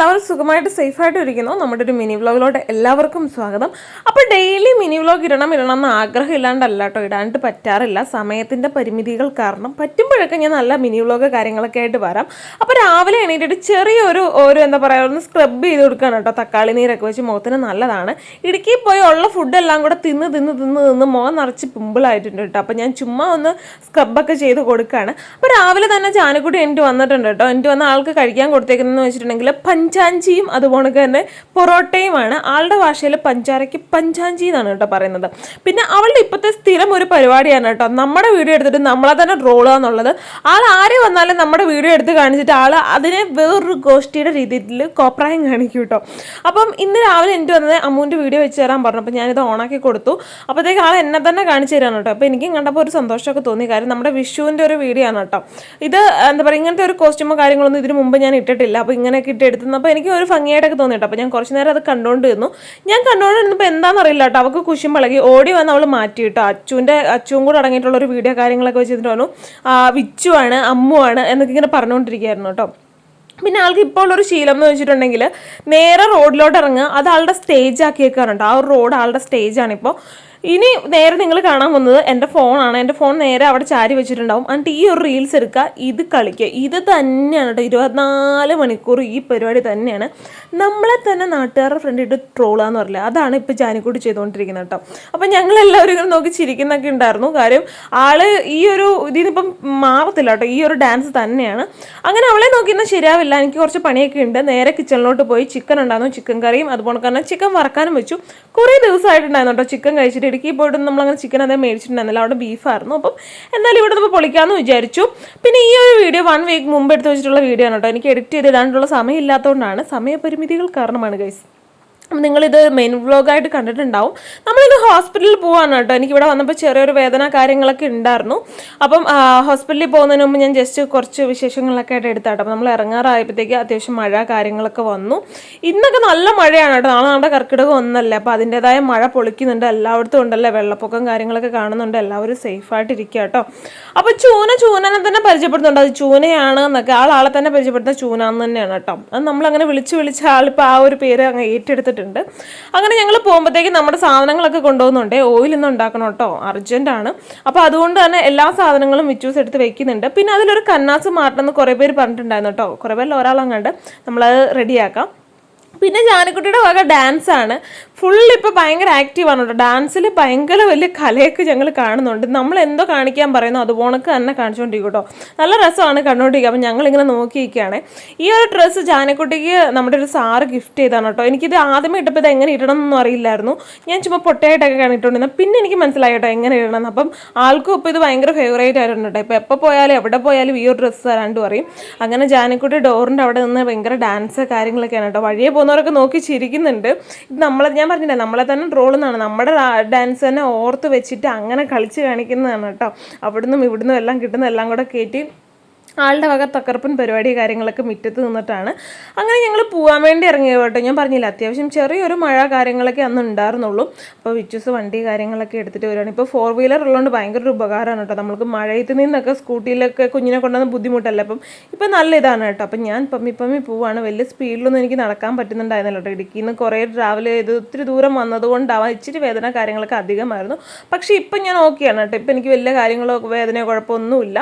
എല്ലാവരും സുഖമായിട്ട് സേഫായിട്ട് ഇരിക്കുന്നു നമ്മുടെ ഒരു മിനി വ്ലോഗിലോട്ട് എല്ലാവർക്കും സ്വാഗതം. അപ്പോൾ ഡെയിലി മിനി വ്ലോഗ് ഇടണം ഇടണം എന്ന് ആഗ്രഹം ഇല്ലാണ്ടല്ല കേട്ടോ. ഇടാണ്ട് പറ്റാറില്ല. സമയത്തിന്റെ പരിമിതികൾ കാരണം പറ്റുമ്പോഴൊക്കെ ഞാൻ നല്ല മിനി വ്ലോഗ് കാര്യങ്ങളൊക്കെ ആയിട്ട് വരാം. അപ്പോൾ രാവിലെ എണീറ്റിട്ട് ചെറിയൊരു ഒരു എന്താ പറയുക ഒന്ന് സ്ക്രബ് ചെയ്ത് കൊടുക്കുകയാണ് കേട്ടോ. തക്കാളി നീരൊക്കെ വെച്ച് മുഖത്തിന് നല്ലതാണ്. ഇടുക്കി പോയി ഉള്ള ഫുഡെല്ലാം കൂടെ തിന്ന് തിന്ന് തിന്ന് തിന്ന് മുഖം നിറച്ച് പിമ്പിളായിട്ടുണ്ട് കേട്ടോ. അപ്പോൾ ഞാൻ ചുമ്മാ ഒന്ന് സ്ക്രബൊക്കെ ചെയ്ത് കൊടുക്കുകയാണ് അപ്പോൾ രാവിലെ തന്നെ ജാനക്കുട്ടി എനിക്ക് വന്നിട്ടുണ്ട് കേട്ടോ. എനിക്ക് വന്ന ആൾക്ക് കഴിക്കാൻ കൊടുത്തേക്കുന്നതെന്ന് വെച്ചിട്ടുണ്ടെങ്കിൽ പഞ്ചാഞ്ചിയും അതുപോലെ തന്നെ പൊറോട്ടയുമാണ്. ആളുടെ ഭാഷയിൽ പഞ്ചാരയ്ക്ക് പഞ്ചാഞ്ചി എന്നാണ് കേട്ടോ പറയുന്നത്. പിന്നെ അവളുടെ ഇപ്പോഴത്തെ സ്ഥിരം ഒരു പരിപാടിയാണ് കേട്ടോ. നമ്മുടെ വീഡിയോ എടുത്തിട്ട് നമ്മളെ തന്നെ റോളുക എന്നുള്ളത് ആൾ ആരെ വന്നാലും നമ്മുടെ വീഡിയോ എടുത്ത് കാണിച്ചിട്ട് ആൾ അതിനെ വേറൊരു ഗോഷ്ടിയുടെ രീതിയിൽ കോപ്രായം കാണിക്കും കേട്ടോ. അപ്പം ഇന്ന് രാവിലെ എനിക്ക് വന്നത് അമ്മൂന്റെ വീഡിയോ വെച്ച് തരാൻ പറഞ്ഞു. അപ്പോൾ ഞാനിത് ഓണാക്കി കൊടുത്തു. അപ്പോഴത്തേക്ക് ആൾ എന്നെ തന്നെ കാണിച്ചു തരാണ് കേട്ടോ. അപ്പോൾ എനിക്കും കണ്ടപ്പോൾ ഒരു സന്തോഷമൊക്കെ തോന്നി. കാര്യം നമ്മുടെ വിഷുവിന്റെ ഒരു വീഡിയോ ആണ് കേട്ടോ. ഇത് എന്താ പറയുക ഇങ്ങനത്തെ ഒരു കോസ്റ്റ്യൂമോ കാര്യങ്ങളൊന്നും ഇതിന് മുമ്പ് ഞാൻ ഇട്ടിട്ടില്ല. അപ്പോൾ ഇങ്ങനെയൊക്കെ ഇട്ട് എടുത്തുന്നപ്പോൾ എനിക്ക് ഒരു ഭംഗിയായിട്ടൊക്കെ തോന്നി കേട്ടോ അപ്പോൾ ഞാൻ കുറച്ച് നേരം അത് കണ്ടുകൊണ്ട് നിന്നു ഞാൻ കണ്ടുകൊണ്ടിരുന്നപ്പോൾ എന്താണെന്ന് അറിയില്ല കേട്ടോ. അവൾക്ക് കുശും പളകി ഓടി വന്ന് അവൾ മാറ്റി കേട്ടോ അച്ചുവിന്റെ അച്ചുവും കൂടെ അടങ്ങിയിട്ടുള്ള ഒരു വീഡിയോ കാര്യങ്ങളൊക്കെ വെച്ചിട്ട് വന്നു. വിച്ചുവാണ് അമ്മുവാണ് എന്നൊക്കെ ഇങ്ങനെ പറഞ്ഞുകൊണ്ടിരിക്കുകയായിരുന്നു കേട്ടോ. പിന്നെ ആൾക്ക് ഇപ്പോൾ ഉള്ളൊരു ശീലം എന്ന് വെച്ചിട്ടുണ്ടെങ്കിൽ നേരെ റോഡിലോട്ട് ഇറങ്ങുക അത് ആളുടെ സ്റ്റേജ് ആക്കി വെക്കാറുണ്ട് ആ ഒരു റോഡ് ആളുടെ സ്റ്റേജാണ് ഇപ്പോൾ ഇനി നേരെ നിങ്ങൾ കാണാൻ വന്നത് എന്റെ ഫോണാണ്. എന്റെ ഫോൺ നേരെ അവിടെ ചാരി വെച്ചിട്ടുണ്ടാവും. എന്നിട്ട് ഈ ഒരു റീൽസ് എടുക്കുക ഇത് കളിക്കുക. ഇത് തന്നെയാണ് കേട്ടോ ഇരുപത്തിനാല് മണിക്കൂർ ഈ പരിപാടി തന്നെയാണ്. നമ്മളെ തന്നെ നാട്ടുകാരുടെ ഫ്രണ്ട് ഇട്ട് ട്രോളാന്ന് പറയില്ല അതാണ് ഇപ്പോൾ ജാനിക്കൂട്ടി ചെയ്തുകൊണ്ടിരിക്കുന്നത് കേട്ടോ. അപ്പം ഞങ്ങളെല്ലാവരും ഇങ്ങനെ നോക്കി ചിരിക്കുന്നൊക്കെ ഉണ്ടായിരുന്നു. കാര്യം ആൾ ഈ ഒരു ഇതിനിപ്പം മാറത്തില്ല കേട്ടോ. ഈ ഒരു ഡാൻസ് തന്നെയാണ്. അങ്ങനെ അവളെ നോക്കിയിരുന്നാൽ ശരിയാവില്ല. എനിക്ക് കുറച്ച് പണിയൊക്കെ ഉണ്ട്. നേരെ കിച്ചണിലോട്ട് പോയി ചിക്കൻ ഉണ്ടായിരുന്നു. ചിക്കൻ കറിയും അതുപോലെ തന്നെ ചിക്കൻ വറക്കാനും വെച്ചു. കുറേ ദിവസമായിട്ടുണ്ടായിരുന്നു കേട്ടോ ചിക്കൻ കഴിച്ചിട്ട് ഇടുക്കി പോയിട്ട് നമ്മളങ്ങനെ ചിക്കൻ അതേ മേടിച്ചിട്ടുണ്ടായിരുന്നില്ല. അവിടെ ബീഫായിരുന്നു അപ്പം എന്തായാലും ഇവിടെ നമ്മൾ പൊളിക്കാമെന്ന് വിചാരിച്ചു. പിന്നെ ഈ ഒരു വീഡിയോ വൺ വീക്ക് മുമ്പ് എടുത്ത് വെച്ചിട്ടുള്ള വീഡിയോ ആണ് കേട്ടോ. എനിക്ക് എഡിറ്റ് ചെയ്ത് ഇടാനുള്ള സമയമില്ലാത്തതുകൊണ്ടാണ് സമയപരിമിതികൾ കാരണമാണ് ഗൈസ് നിങ്ങളിത് മെയിൻ വ്ലോഗായിട്ട് കണ്ടിട്ടുണ്ടാവും. നമ്മളിത് ഹോസ്പിറ്റലിൽ പോകാനാണ് കേട്ടോ. എനിക്കിവിടെ വന്നപ്പോൾ ചെറിയൊരു വേദന കാര്യങ്ങളൊക്കെ ഉണ്ടായിരുന്നു. അപ്പം ഹോസ്പിറ്റലിൽ പോകുന്നതിന് മുമ്പ് ഞാൻ ജസ്റ്റ് കുറച്ച് വിശേഷങ്ങളൊക്കെ ആയിട്ട് എടുത്താട്ടോ അപ്പം നമ്മൾ ഇറങ്ങാറായപ്പോഴത്തേക്ക് അത്യാവശ്യം മഴ കാര്യങ്ങളൊക്കെ വന്നു. ഇന്നൊക്കെ നല്ല മഴയാണ് കേട്ടോ. നാളെ നമ്മുടെ കർക്കിടകം ഒന്നല്ലേ. അപ്പോൾ അതിന്റെതായ മഴ പൊളിക്കുന്നുണ്ട്. എല്ലായിടത്തും ഉണ്ടല്ലേ. വെള്ളപ്പൊക്കം കാര്യങ്ങളൊക്കെ കാണുന്നുണ്ട്. എല്ലാവരും സേഫായിട്ട് ഇരിക്കുക കേട്ടോ. അപ്പോൾ ചൂന ചൂനനെ തന്നെ പരിചയപ്പെടുത്തുന്നുണ്ട്. അത് ചൂനയാണ് എന്നൊക്കെ. ആളാളെ ആളെ തന്നെ പരിചയപ്പെടുന്ന ചൂനാന്ന് തന്നെയാണ് കേട്ടോ. അത് നമ്മളങ്ങനെ വിളിച്ച് വിളിച്ച് ആളിപ്പോൾ ആ ഒരു പേര് അങ്ങ് ഏറ്റെടുത്തിട്ടുണ്ട് അങ്ങനെ ഞങ്ങൾ പോകുമ്പോഴത്തേക്ക് നമ്മുടെ സാധനങ്ങളൊക്കെ കൊണ്ടുപോകുന്നുണ്ട്. ഓയിൽ ഒന്നും ഉണ്ടാക്കണം കേട്ടോ. അർജന്റാണ് അപ്പോൾ അതുകൊണ്ട് തന്നെ എല്ലാ സാധനങ്ങളും വിച്ചൂസ് എടുത്ത് വെക്കുന്നുണ്ട്. പിന്നെ അതിലൊരു കന്നാസ് മാറ്റണം എന്ന് കുറേ പേര് പറഞ്ഞിട്ടുണ്ടായിരുന്നു കേട്ടോ. കുറേ പേരിൽ ഒരാളങ്ങാണ്ട് നമ്മളത് റെഡിയാക്കാം പിന്നെ ജാനക്കുട്ടിയുടെ വക ഡാൻസ് ആണ് ഫുൾ ഇപ്പോൾ ഭയങ്കര ആക്റ്റീവാണ് കേട്ടോ. ഡാൻസിൽ ഭയങ്കര വലിയ കലയൊക്കെ ഞങ്ങൾ കാണുന്നുണ്ട്. നമ്മൾ എന്തോ കാണിക്കാൻ പറയുന്നു അതുപോണക്ക് തന്നെ കാണിച്ചുകൊണ്ടിരിക്കും കേട്ടോ. നല്ല രസമാണ് കണ്ടുകൊണ്ടിരിക്കുക അപ്പം ഞങ്ങളിങ്ങനെ നോക്കിയിരിക്കുകയാണ്. ഈ ഒരു ഡ്രസ്സ് ജാനക്കുട്ടിക്ക് നമ്മുടെ ഒരു സാറ് ഗിഫ്റ്റ് ചെയ്താണ് കേട്ടോ. എനിക്കിത് ആദ്യമേ ഇട്ടപ്പോൾ ഇത് എങ്ങനെ ഇടണം എന്നൊന്നും അറിയില്ലായിരുന്നു. ഞാൻ ചുമ്മാ പൊട്ടയായിട്ടൊക്കെ കണ്ടിട്ടുണ്ടെന്ന് പിന്നെ എനിക്ക് മനസ്സിലായി കേട്ടോ എങ്ങനെ ഇടണം. അപ്പം ആൾക്കും ഇപ്പോൾ ഇത് ഭയങ്കര ഫേവറേറ്റ് ആയിട്ടുണ്ട് കേട്ടോ. ഇപ്പോൾ എപ്പോൾ പോയാലും എവിടെ പോയാലും ഈ ഒരു ഡ്രസ്സ് തരാണ്ട് പറയും അങ്ങനെ ജാനക്കുട്ടി ഡോറിന്റെ അവിടെ നിന്ന് ഭയങ്കര ഡാൻസ് കാര്യങ്ങളൊക്കെയാണ് കേട്ടോ. വഴിയെ പോകുന്നവരൊക്കെ നോക്കി ചിരിക്കുന്നുണ്ട്. ഇത് നമ്മളെ ഞാൻ പറഞ്ഞില്ലേ നമ്മളെ തന്നെ ട്രോൾ എന്നാണ്. നമ്മുടെ ഡാൻസ് തന്നെ ഓർത്ത് വെച്ചിട്ട് അങ്ങനെ കളിച്ച് കാണിക്കുന്നതാണ് കേട്ടോ. അവിടുന്നും ഇവിടുന്നും എല്ലാം കിട്ടുന്ന എല്ലാം കൂടെ കയറ്റി ആളുടെ വക തകർപ്പൻ പരിപാടി കാര്യങ്ങളൊക്കെ മുറ്റത്ത് നിന്നിട്ടാണ്. അങ്ങനെ ഞങ്ങൾ പോകാൻ വേണ്ടി ഇറങ്ങിയ കേട്ടോ. ഞാൻ പറഞ്ഞില്ല അത്യാവശ്യം ചെറിയൊരു മഴ കാര്യങ്ങളൊക്കെ അന്ന് ഉണ്ടായിരുന്നുള്ളൂ. അപ്പോൾ വിച്ചൂസ് വണ്ടി കാര്യങ്ങളൊക്കെ എടുത്തിട്ട് വരികയാണ്. ഇപ്പോൾ ഫോർ വീലർ ഉള്ളതുകൊണ്ട് ഭയങ്കര ഒരു ഉപകാരമാണ് കേട്ടോ. നമുക്ക് മഴയത്ത് നിന്നൊക്കെ സ്കൂട്ടിയിലൊക്കെ കുഞ്ഞിനെ കൊണ്ടുവന്ന് ബുദ്ധിമുട്ടല്ല? അപ്പം ഇപ്പം നല്ല ഇതാണ് കേട്ടോ. അപ്പം ഞാൻ പമ്മി പമ്മി പോവാണ്. വലിയ സ്പീഡിലൊന്നും എനിക്ക് നടക്കാൻ പറ്റുന്നുണ്ടായിരുന്നില്ല കേട്ടോ. ഇടുക്കിയിൽ നിന്ന് കുറേ ട്രാവൽ ചെയ്ത് ഒത്തിരി ദൂരം വന്നതുകൊണ്ടാവാം ഇച്ചിരി വേദന കാര്യങ്ങളൊക്കെ അധികമായിരുന്നു. പക്ഷേ ഇപ്പം ഞാൻ ഓക്കെയാണ് കേട്ടോ. ഇപ്പം എനിക്ക് വലിയ കാര്യങ്ങളോ വേദനയോ കുഴപ്പമൊന്നുമില്ല.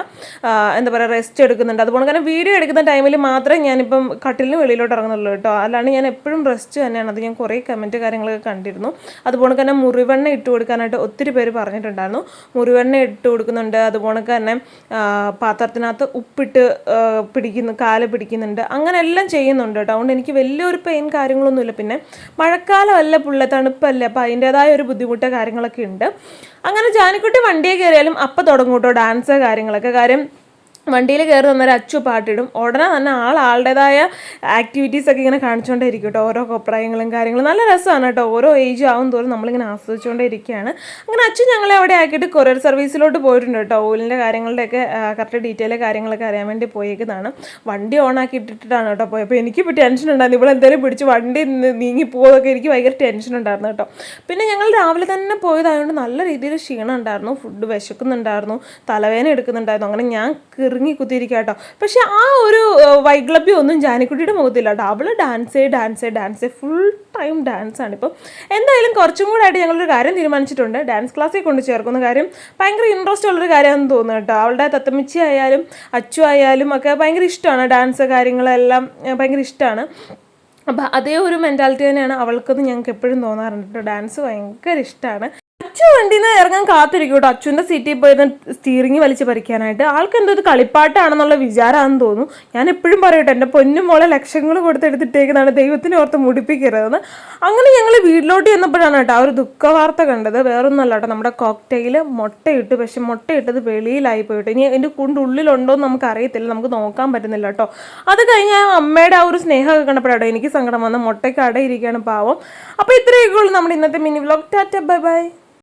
എന്താ പറയുക റെസ്റ്റ് എടുക്കുന്നുണ്ട്. അതുപോലെ തന്നെ വീഡിയോ എടുക്കുന്ന ടൈമിൽ മാത്രമേ ഞാനിപ്പം കട്ടിലിന് വെളിയിലോട്ട് ഇറങ്ങുന്നുള്ളൂ കേട്ടോ. അല്ലാണ്ട് ഞാൻ എപ്പോഴും റെസ്റ്റ് തന്നെയാണ്. അത് ഞാൻ കുറേ കമന്റ് കാര്യങ്ങളൊക്കെ കണ്ടിരുന്നു. അതുപോലെ തന്നെ മുറിവെണ്ണ ഇട്ട് കൊടുക്കാനായിട്ട് ഒത്തിരി പേര് പറഞ്ഞിട്ടുണ്ടായിരുന്നു. മുറിവെണ്ണ ഇട്ട് കൊടുക്കുന്നുണ്ട്. അതുപോലെ തന്നെ പാത്രത്തിനകത്ത് ഉപ്പിട്ട് പിടിക്കുന്നു കാൽ പിടിക്കുന്നുണ്ട്. അങ്ങനെ എല്ലാം ചെയ്യുന്നുണ്ട് കേട്ടോ. അതുകൊണ്ട് എനിക്ക് വലിയൊരു പെയിൻ കാര്യങ്ങളൊന്നുമില്ല പിന്നെ മഴക്കാലമല്ല പുള്ള തണുപ്പല്ലേ. അപ്പോൾ അതിന്റെതായ ഒരു ബുദ്ധിമുട്ട് കാര്യങ്ങളൊക്കെ ഉണ്ട്. അങ്ങനെ ജാനിക്കുട്ടി വണ്ടിയെ കയറിയാലും അപ്പം തുടങ്ങും കേട്ടോ. ഡാൻസ് കാര്യങ്ങളൊക്കെ. കാര്യം വണ്ടിയിൽ കയറി തന്നൊരു അച്ചു പാട്ടിടും. ഉടനെ തന്നെ ആൾ ആളുടേതായ ആക്ടിവിറ്റീസ് ഒക്കെ ഇങ്ങനെ കാണിച്ചുകൊണ്ടേ ഇരിക്കും കേട്ടോ. ഓരോ കൊപ്രായങ്ങളും കാര്യങ്ങളും. നല്ല രസമാണ് കേട്ടോ. ഓരോ ഏജ് ആവും തോറും നമ്മളിങ്ങനെ ആസ്വദിച്ചുകൊണ്ടേ ഇരിക്കുകയാണ് അങ്ങനെ അച്ചു ഞങ്ങളെ അവിടെ ആക്കിയിട്ട് കൊറിയർ സർവീസിലോട്ട് പോയിട്ടുണ്ട് കേട്ടോ. ഓയിലിന്റെ കാര്യങ്ങളുടെയൊക്കെ കറക്റ്റ് ഡീറ്റെയിൽ കാര്യങ്ങളൊക്കെ അറിയാൻ വേണ്ടി പോയേക്കുന്നതാണ്. വണ്ടി ഓൺ ആക്കി ഇട്ടിട്ടാണ് കേട്ടോ പോയത്. അപ്പോൾ എനിക്കിപ്പോൾ ടെൻഷൻ ഉണ്ടായിരുന്നു. ഇവിടെ എന്തായാലും പിടിച്ച് വണ്ടി നീങ്ങി പോകുന്നതൊക്കെ എനിക്ക് ഭയങ്കര ടെൻഷൻ ഉണ്ടായിരുന്നു കേട്ടോ. പിന്നെ ഞങ്ങൾ രാവിലെ തന്നെ പോയതായതുകൊണ്ട് നല്ല രീതിയിൽ ക്ഷീണം ഉണ്ടായിരുന്നു ഫുഡ് വിശക്കുന്നുണ്ടായിരുന്നു. തലവേദന എടുക്കുന്നുണ്ടായിരുന്നു. അങ്ങനെ ഞാൻ കിറങ്ങി കുത്തിയിരിക്കുക കേട്ടോ. പക്ഷെ ആ ഒരു ഏഹ്, വൈക്ലഭ്യം ഒന്നും ജാനിക്കുട്ടിയുടെ മുഖത്തില്ല കേട്ടോ. അവൾ dance dance dance full time dance ആണ് ഇപ്പം. എന്തായാലും കുറച്ചും കൂടെ ആയിട്ട് ഞങ്ങളൊരു കാര്യം തീരുമാനിച്ചിട്ടുണ്ട്. ഡാൻസ് ക്ലാസ്സിൽ കൊണ്ട് ചേർക്കുന്ന കാര്യം ഭയങ്കര ഇൻട്രസ്റ്റ് ഉള്ളൊരു കാര്യമാണെന്ന് തോന്നുന്നു കേട്ടോ. അവളുടെ തത്തമ്മച്ചി ആയാലും അച്ചു ആയാലും ഒക്കെ ഭയങ്കര ഇഷ്ടമാണ് ഡാൻസ് കാര്യങ്ങളെല്ലാം ഭയങ്കര ഇഷ്ടമാണ്. അപ്പം അതേ ഒരു മെന്റാലിറ്റി തന്നെയാണ് അവൾക്കെന്ന് ഞങ്ങൾക്ക് എപ്പോഴും തോന്നാറുണ്ട് ഡാൻസ് ഭയങ്കര ഇഷ്ടമാണ്. അച്ചു വണ്ടിയിൽ നിന്ന് ഇറങ്ങാൻ കാത്തിരിക്കും കേട്ടോ. അച്ചുവിന്റെ സീറ്റിൽ പോയിരുന്ന സ്റ്റീറിങ് വലിച്ച് പറിക്കാനായിട്ട്. ആൾക്ക് എന്തോ ഒരു കളിപ്പാട്ടാണെന്നുള്ള വിചാരമാണെന്ന് തോന്നുന്നു. ഞാൻ എപ്പോഴും പറയട്ടെ എന്റെ പൊന്നും മോളെ ലക്ഷങ്ങൾ കൊടുത്തെടുത്തിട്ടേക്കുന്നതാണ് ദൈവത്തിനെ ഓർത്ത് മുടിപ്പിക്കരുതെന്ന്. അങ്ങനെ ഞങ്ങൾ വീട്ടിലോട്ട് ചെന്നപ്പോഴാണ് കേട്ടോ ആ ഒരു ദുഃഖ വാർത്ത കണ്ടത്. വേറൊന്നല്ല കേട്ടോ നമ്മുടെ കോക്ടെയിൽ മുട്ടയിട്ട് പക്ഷെ മുട്ടയിട്ടത് വെളിയിലായി പോയിട്ട്. ഇനി എന്റെ കുണ്ട് ഉള്ളിലുണ്ടോ എന്ന് നമുക്ക് അറിയത്തില്ല നമുക്ക് നോക്കാൻ പറ്റുന്നില്ല കേട്ടോ. അത് കഴിഞ്ഞ് ആ അമ്മയുടെ ആ ഒരു സ്നേഹമൊക്കെ കണ്ടപ്പോഴാട്ടോ എനിക്ക് സങ്കടം വന്ന് മുട്ടയ്ക്ക് അടയിരിക്കുകയാണ് പാവം. അപ്പോൾ ഇത്രയൊക്കെ ഉള്ളൂ നമ്മുടെ ഇന്നത്തെ mini vlog. Tata bye bye.